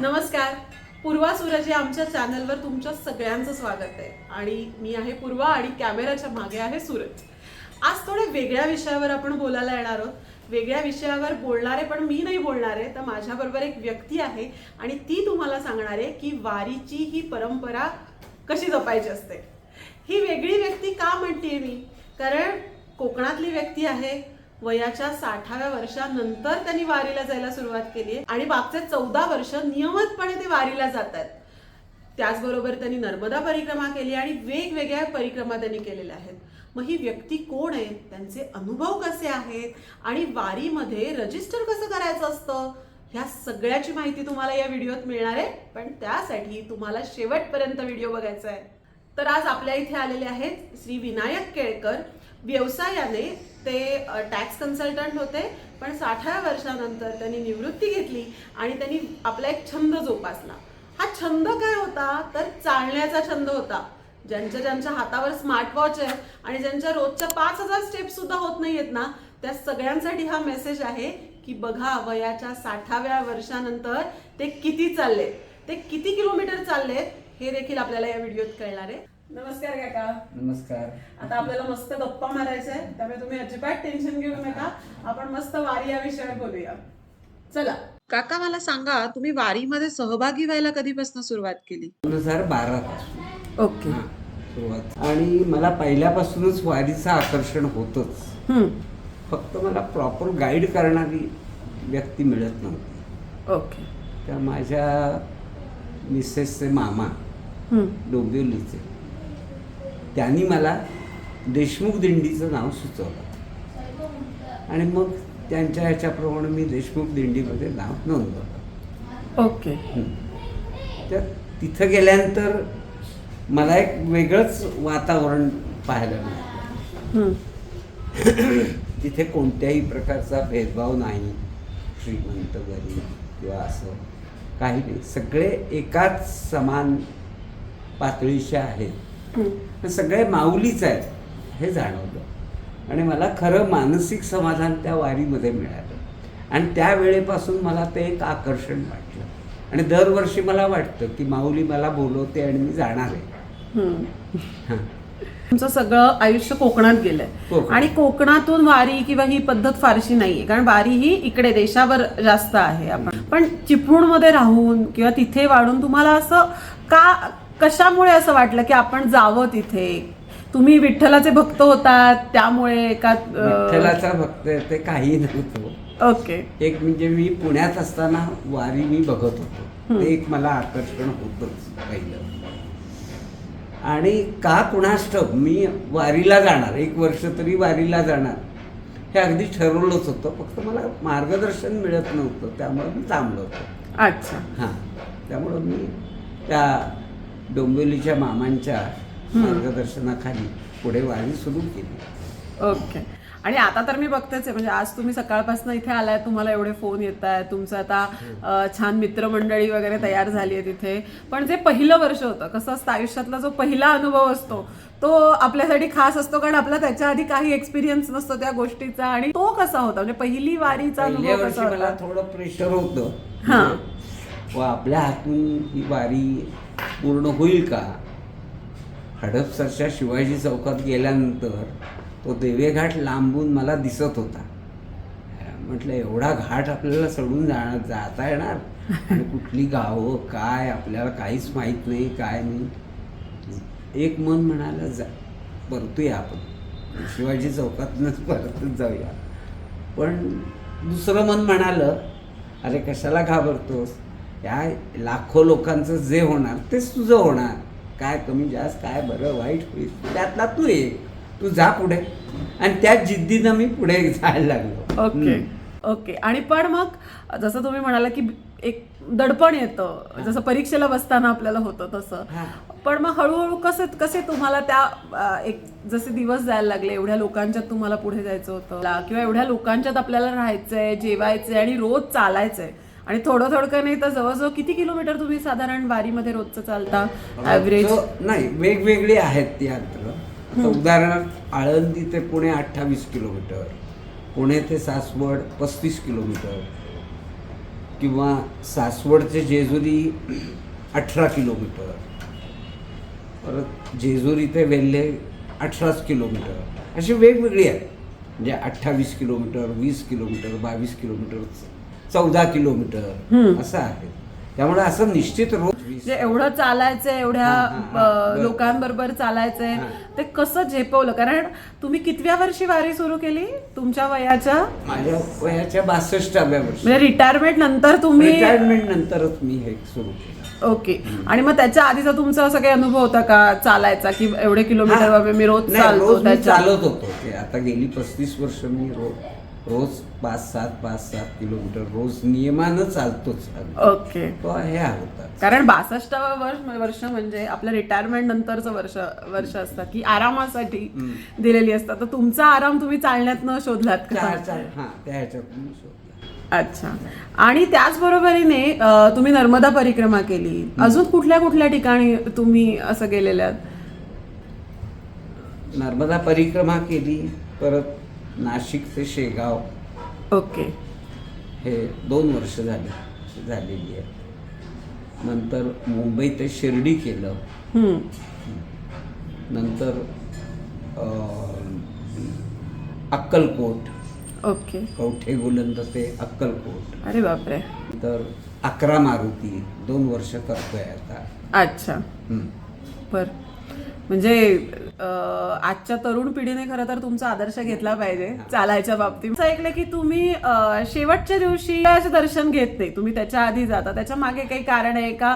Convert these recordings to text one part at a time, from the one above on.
नमस्कार. पूर्वा सूरज या आमच्या चॅनलवर तुमच्या सगळ्यांचं स्वागत आहे. आणि मी आहे पूर्वा आणि कॅमेराच्या मागे आहे सूरज. आज थोड्या वेगळ्या विषयावर आपण बोलायला येणार आहोत. वेगळ्या विषयावर बोलणारे पण मी नाही बोलणार आहे तर माझ्याबरोबर एक व्यक्ती आहे आणि ती तुम्हाला सांगणार आहे की वारीची ही परंपरा कशी जपायची असते. ही वेगळी व्यक्ती का म्हणते मी? कारण कोकणातली व्यक्ती आहे वयाच्या साठाव्या वर्षानंतर त्यांनी वारीला जायला सुरुवात केली आहे. आणि मागचे चौदा वर्ष नियमितपणे ते वारीला जातात त्याचबरोबर त्यांनी नर्मदा परिक्रमा केली आणि वेगवेगळ्या परिक्रमा त्यांनी केलेल्या आहेत. मग ही व्यक्ती कोण आहे त्यांचे अनुभव कसे आहेत? आणि वारीमध्ये रजिस्टर कसं करायचं असतं? ह्या सगळ्याची माहिती तुम्हाला या व्हिडिओत मिळणार आहे. पण त्यासाठी तुम्हाला शेवटपर्यंत व्हिडिओ बघायचा आहे. तर आज आपल्या इथे आलेले आहेत श्री विनायक केळकर व्यवसायाने ते टॅक्स कन्सल्टंट होते पण साठाव्या वर्षानंतर त्यांनी निवृत्ती घेतली आणि त्यांनी आपला एक छंद जोपासला. हा छंद काय होता? तर चालण्याचा छंद होता. ज्यांच्या ज्यांच्या हातावर स्मार्ट वॉच आहे आणि ज्यांच्या रोजच्या पाच हजार स्टेप सुद्धा होत नाहीयेत ना त्या सगळ्यांसाठी हा मेसेज आहे की बघा वयाच्या साठाव्या वर्षानंतर ते किती चालले ते किती किलोमीटर चाललेत? हे देखील आपल्याला या व्हिडिओत कळणार आहे. नमस्कार काका. नमस्कार. आता आपल्याला मस्त गप्पा मारायचा आहे त्यामुळे तुम्ही अजिबात टेन्शन घेऊ नका. आपण मस्त वारी या विषयावर बोलूया. चला. काका मला सांगा तुम्ही वारीमध्ये सहभागी व्हायला कधीपासून सुरुवात केली? दोन हजार बारा पासून ओके सुरुवात. आणि मला पहिल्यापासूनच वारीचं आकर्षण होतंच. फक्त मला प्रॉपर गाईड करणारी व्यक्ती मिळत नव्हती. ओके. त्या माझ्या मिसेसचे मामा डोंबिवलीचे. त्यांनी मला देशमुख दिंडीचं नाव सुचवलं. आणि मग त्यांच्या ह्याच्याप्रमाणे मी देशमुख दिंडीमध्ये नाव नोंदवलं. ओके. तर तिथं गेल्यानंतर मला एक वेगळंच वातावरण पाहायला मिळालं. तिथे कोणत्याही प्रकारचा भेदभाव नाही. श्रीमंत गरीब किंवा असं काही नाही. सगळे एकाच समान पातळीचे आहेत. पण सगळे माऊलीच आहेत. हे जाणवलं. आणि मला खरं मानसिक समाधान त्या वारीमध्ये मिळालं. आणि त्या वेळेपासून मला ते एक आकर्षण वाटलं. आणि दरवर्षी मला वाटतं की माऊली मला बोलवते आणि मी जाणार आहे. तुमचं सगळं आयुष्य कोकणात गेलंय. आणि कोकणातून वारी किंवा ही पद्धत फारशी नाहीये. कारण वारी ही इकडे देशावर जास्त आहे आपण. पण चिपळूणमध्ये राहून किंवा तिथे वाढून तुम्हाला असं का कशामुळे असं वाटलं की आपण जावं तिथे? तुम्ही विठ्ठलाचे भक्त होतात त्यामुळे का विठ्ठलाचा भक्त ते काही नव्हतं. ओके. एक म्हणजे मी पुण्यात असताना वारी मी बघत होतो. ते एक मला आकर्षण होतंच पहिलं. आणि का कुणाष्टक? मी वारीला जाणार. एक वर्ष तरी वारीला जाणार. हे अगदी ठरवलंच होतं. फक्त मला मार्गदर्शन मिळत नव्हतं. त्यामुळे मी थांबलो होतो. अच्छा. हां. त्यामुळं मी त्या डोंबिवलीच्या मामांच्या मार्गदर्शनाखाली पुढे वारी सुरू केली. ओके. आणि आता तर मी बघतेच आहे म्हणजे आज तुम्ही सकाळपासून इथे आलाय तुम्हाला एवढे फोन येत आहेत तुमचं आता अं, छान मित्रमंडळी वगैरे तयार झाली आहे तिथे पण जे पहिलं वर्ष होतं कसं असतं आयुष्यातला जो पहिला अनुभव असतो तो आपल्यासाठी खास असतो कारण आपला त्याच्या आधी काही एक्सपिरियन्स नसतो त्या गोष्टीचा. आणि तो कसा होता? म्हणजे पहिली वारीचा अनुभव कसा होता? थोडं प्रेशर होतं. हां. व आपल्या हातून ही वारी पूर्ण होईल का? हडपसरच्या शिवाजी चौकात गेल्यानंतर तो देवेघाट लांबून मला दिसत होता. म्हटलं एवढा घाट आपल्याला सोडून जाणार जाता येणार? आणि कुठली गावं काय आपल्याला काहीच माहीत नाही काय नाही. एक मन म्हणाला जा परतूया आपण. शिवाजी चौकातूनच परतच जाऊया. पण दुसरं मन म्हणालं अरे कशाला घाबरतोस? या लाखो लोकांचं जे होणार तेच तुझं होणार. काय कमी जास्त काय बरं वाईट होईल त्यातला तू ये तू जा पुढे. आणि त्या जिद्दीनं मी पुढे जायला लागलो. ओके. ओके. आणि पण मग जसं तुम्ही म्हणाला की एक दडपण येतं. जसं परीक्षेला बसताना आपल्याला होतं तसं. पण मग हळूहळू कसे कसे तुम्हाला त्या एक जसे दिवस जायला लागले एवढ्या लोकांच्यात तुम्हाला पुढे जायचं होतं? किंवा एवढ्या लोकांच्यात आपल्याला राहायचंय जेवायचंय आणि रोज चालायचंय? आणि थोडं थोडकं नाही तर जवळजवळ किती किलोमीटर तुम्ही साधारण वारीमध्ये रोजचं चालता? ऍव्हरेज रोजचं- नाही वेगवेगळी आहेत ती अंतर उदाहरणार्थ आळंदी ते पुणे अठ्ठावीस किलोमीटर पुणे ते सासवड पस्तीस किलोमीटर किंवा सासवड ते जेजुरी अठरा किलोमीटर परत जेजुरी ते वेल्हे अठराच किलोमीटर अशी वेगवेगळी आहेत. म्हणजे अठ्ठावीस किलोमीटर वीस किलोमीटर बावीस किलोमीटर चौदा किलोमीटर. असं आहे. त्यामुळे असं निश्चित रोज एवढं चालायचंय एवढ्या. लोकांबरोबर चालायचंय. ते कसं झेपवलं? कारण तुम्ही कितव्या वर्षी वारी सुरू केली? तुमच्या वयाच्या? माझ्या वयाच्या बासष्टाव्या वर्षी. म्हणजे रिटायरमेंट नंतर तुम्ही रिटायरमेंट नंतरच मी हे सुरू केलं. ओके. आणि मग त्याच्या आधीचा तुमचा असा काही अनुभव होता का? चालायचा की एवढे किलोमीटर मी रोज चालतो चालत होतो. आता गेली पस्तीस वर्ष मी रोज रोज पाच सात पाच सात किलोमीटर रोज नियमानं चालतोच. ओके. तो होता कारण बासष्टावं वर्ष वर्ष म्हणजे आपल्या रिटायरमेंट नंतरचं वर्ष वर्ष असतं की आरामासाठी. दिलेली असतात. तर तुमचा आराम तुम्ही चालण्यात न शोधलात का? हा त्या ह्याच्यातून मी शोधला. अच्छा. आणि त्याचबरोबरीने तुम्ही नर्मदा परिक्रमा केली. अजून कुठल्या कुठल्या ठिकाणी तुम्ही असं गेलेल्या नर्मदा परिक्रमा केली परत नाशिक ते शेगाव. ओके. हे दोन वर्ष झाली झालेली आहे. नंतर मुंबई ते शिर्डी केलं. नंतर अक्कलकोट. ओके. कवठे गुलंद ते अक्कलकोट. अरे बापरे. तर अकरा मारुती. दोन वर्ष करतोय आता. अच्छा. बर. म्हणजे आजच्या तरुण पिढीने खरं तर तुमचा आदर्श घेतला पाहिजे चालायच्या बाबतीत. असं ऐकलं की तुम्ही शेवटच्या दिवशी दर्शन घेत नाही. तुम्ही त्याच्या आधी जाता. त्याच्यामागे काही कारण आहे का?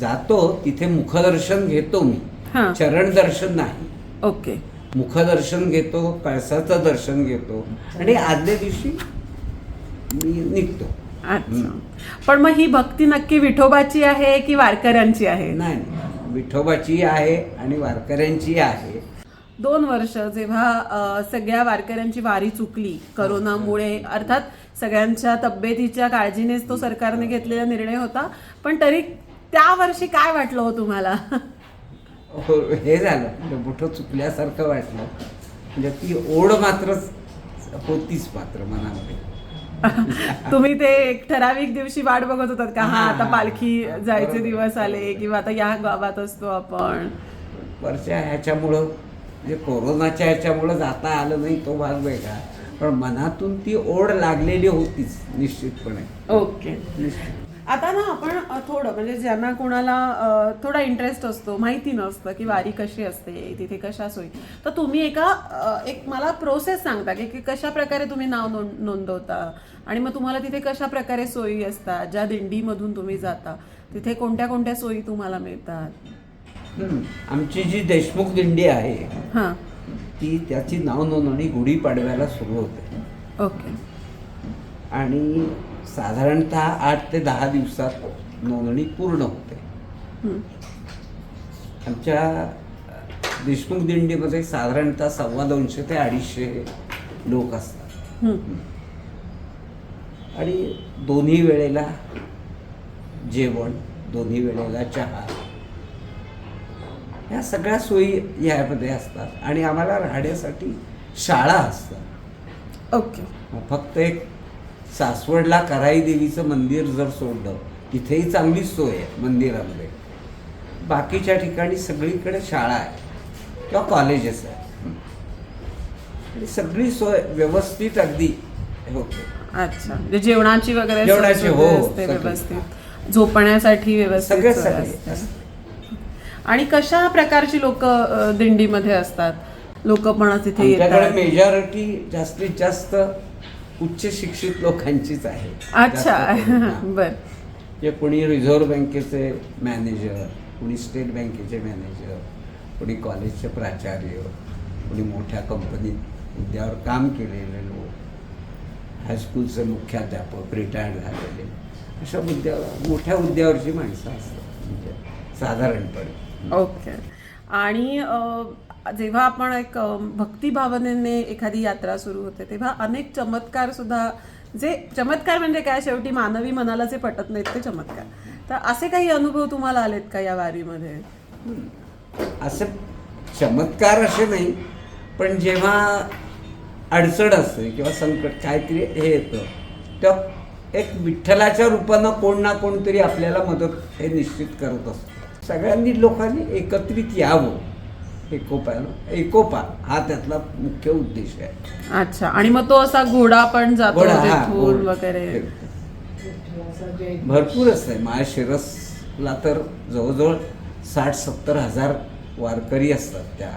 जातो तिथे मुखदर्शन घेतो मी. हा. चरण दर्शन नाही. ओके. मुखदर्शन घेतो कळसाचं दर्शन घेतो. आणि आदल्या दिवशी मी निघतो. पण मग ही भक्ती नक्की विठोबाची आहे की वारकऱ्यांची आहे? नाही. विठोबाची आहे आणि वारकऱ्यांची आहे. दोन वर्ष जेव्हा सगळ्या वारकऱ्यांची वारी चुकली करोनामुळे अर्थात सगळ्यांच्या तब्येतीच्या काळजीनेच तो सरकारने घेतलेला निर्णय होता. पण तरी त्या वर्षी काय वाटलं हो तुम्हाला? हो, हे झालं. म्हणजे मोठं चुकल्यासारखं वाटलं. म्हणजे ती ओढ मात्र होतीच मात्र मनामध्ये. तुम्ही ते एक ठराविक दिवशी वाट बघत होतात का हा आता. पालखी जायचे. दिवस आले किंवा आता या गावात असतो आपण वरच्या ह्याच्यामुळं म्हणजे कोरोनाच्या ह्याच्यामुळं जाता आलं नाही तो भाग वेगळा पण मनातून ती ओढ लागलेली होतीच निश्चितपणे ओके निश्चित आता ना आपण थोडं म्हणजे ज्यांना कोणाला थोडा इंटरेस्ट असतो माहिती नसतं की वारी कशी असते तिथे कशा सोयी तर तुम्ही एका एक मला प्रोसेस सांगता की की कशा प्रकारे तुम्ही नाव नोंद नोंदवता आणि मग तुम्हाला तिथे कशा प्रकारे सोयी असतात ज्या दिंडीमधून तुम्ही जाता तिथे कोणत्या कोणत्या सोयी तुम्हाला मिळतात. आमची जी देशमुख दिंडी आहे हां. ती त्याची नाव नोंदणी गुढीपाडव्याला सुरू होते. ओके. आणि साधारणतः आठ ते दहा दिवसात नोंदणी पूर्ण होते. आमच्या देशमुख दिंडीमध्ये साधारणतः सव्वा दोनशे ते अडीचशे लोक असतात. आणि दोन्ही वेळेला जेवण दोन्ही वेळेला चहा ह्या सगळ्या सोयी यामध्ये असतात. आणि आम्हाला राहण्यासाठी शाळा असतात. ओके. मग फक्त एक सासवडला कराई देवीचं मंदिर जर सोडलं तिथेही चांगलीच सोय आहे मंदिरामध्ये. बाकीच्या ठिकाणी सगळीकडे शाळा आहे किंवा कॉलेजेस आहे. आणि सगळी सोय व्यवस्थित अगदी होते. अच्छा. म्हणजे जेवणाची वगैरे जेवणाची, हो. व्यवस्थित झोपण्यासाठी व्यवस्थित सगळे. आणि कशा प्रकारची लोक दिंडीमध्ये असतात? लोक पण तिथे मेजॉरिटी जास्तीत जास्त उच्च शिक्षित लोकांचीच आहे. अच्छा. बर. जे कोणी रिझर्व्ह बँकेचे मॅनेजर कोणी स्टेट बँकेचे मॅनेजर कोणी कॉलेजचे प्राचार्य कोणी मोठ्या कंपनीत हुद्द्यावर काम केलेले लोक हायस्कूलचे मुख्याध्यापक रिटायर्ड झालेले अशा हुद्द्यावर मोठ्या हुद्द्यावरची माणसं असतात. म्हणजे साधारणपणे. ओके. आणि जेव्हा आपण एक भक्तिभावनेने एखादी यात्रा सुरू होते तेव्हा अनेक चमत्कार सुद्धा जे चमत्कार म्हणजे काय? शेवटी मानवी मनाला जे पटत नाहीत ते चमत्कार. तर असे काही अनुभव तुम्हाला आलेत का या वारीमध्ये? असं चमत्कार असे नाही पण जेव्हा अडचण असते किंवा संकट काहीतरी हे येतं तेव्हा एक विठ्ठलाच्या रूपानं कोण ना कोणतरी आपल्याला मदत हे निश्चित करत असतो. सगळ्यांनी लोकांनी एकत्रित यावं. एकोप्यानं एकोपा हा त्यातला मुख्य उद्देश आहे. अच्छा. आणि मग तो असा घोडा पण जातो घोडा, हा, तिथून घोडा. वगैरे. भरपूरच आहे. माझ्या शिरसला तर जवळजवळ साठ सत्तर हजार वारकरी असतात त्या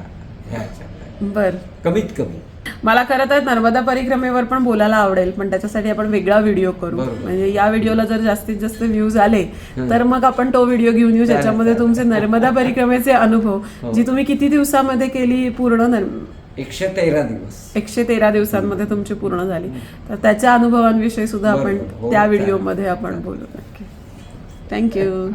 ह्याच्या बर. कमीत कमी. मला खरं तर नर्मदा परिक्रमेवर पण बोलायला आवडेल पण त्याच्यासाठी आपण वेगळा व्हिडिओ करू. म्हणजे या व्हिडिओला जर जास्तीत जास्त व्ह्यूज आले. तर मग आपण तो व्हिडिओ घेऊन येऊ ज्याच्यामध्ये. तुमचे नर्मदा परिक्रमेचे अनुभव हो. जी तुम्ही किती दिवसामध्ये केली पूर्ण एकशे तेरा दिवस एकशे तेरा दिवसांमध्ये तुमची पूर्ण झाली तर त्याच्या अनुभवांविषयी सुद्धा आपण. हो, त्या. व्हिडिओमध्ये आपण बोलू नक्की थँक्यू.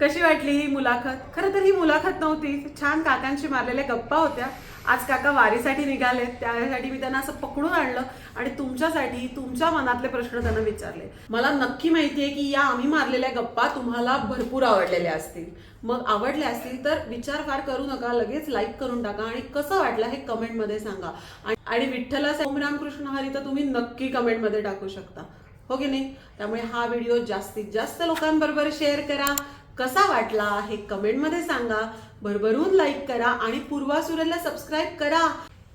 कशी वाटली ही मुलाखत खरं तर ही मुलाखत नव्हती छान काकांशी मारलेल्या गप्पा होत्या आज काका वारीसाठी निघाले त्यासाठी मी त्यांना असं पकडून आणलं आणि तुमच्यासाठी तुमच्या मनातले प्रश्न त्यांना विचारले. मला नक्की माहिती आहे की या आम्ही मारलेल्या गप्पा तुम्हाला भरपूर आवडलेल्या असतील. मग आवडल्या असतील तर विचार फार करू नका लगेच लाईक करून टाका आणि कसं वाटलं हे कमेंटमध्ये सांगा. आणि- आणि ओम रामकृष्ण हरी तर तुम्ही नक्की कमेंटमध्ये टाकू शकता. हो की नाही? त्यामुळे हा व्हिडिओ जास्तीत जास्त लोकांबरोबर शेअर करा. कसा वाटला हे कमेंटमध्ये सांगा. भरभरून लाईक करा आणि पूर्वासुरेला सबस्क्राईब करा.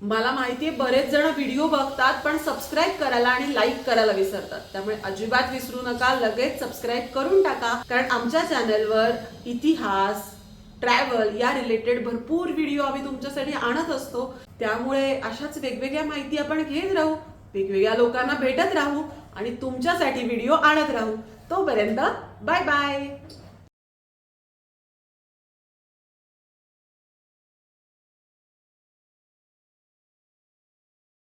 मला माहितीये बरेच जण व्हिडिओ बघतात पण सबस्क्राईब करायला आणि लाईक करायला विसरतात. त्यामुळे अजिबात विसरू नका लगेच सबस्क्राईब करून टाका. कारण आमच्या चॅनलवर इतिहास ट्रॅव्हल या रिलेटेड भरपूर व्हिडिओ आम्ही तुमच्यासाठी आणत असतो. त्यामुळे अशाच वेगवेगळ्या माहिती आपण घेत राहू वेगवेगळ्या लोकांना भेटत राहू आणि तुमच्यासाठी व्हिडिओ आणत राहू. तोपर्यंत बाय बाय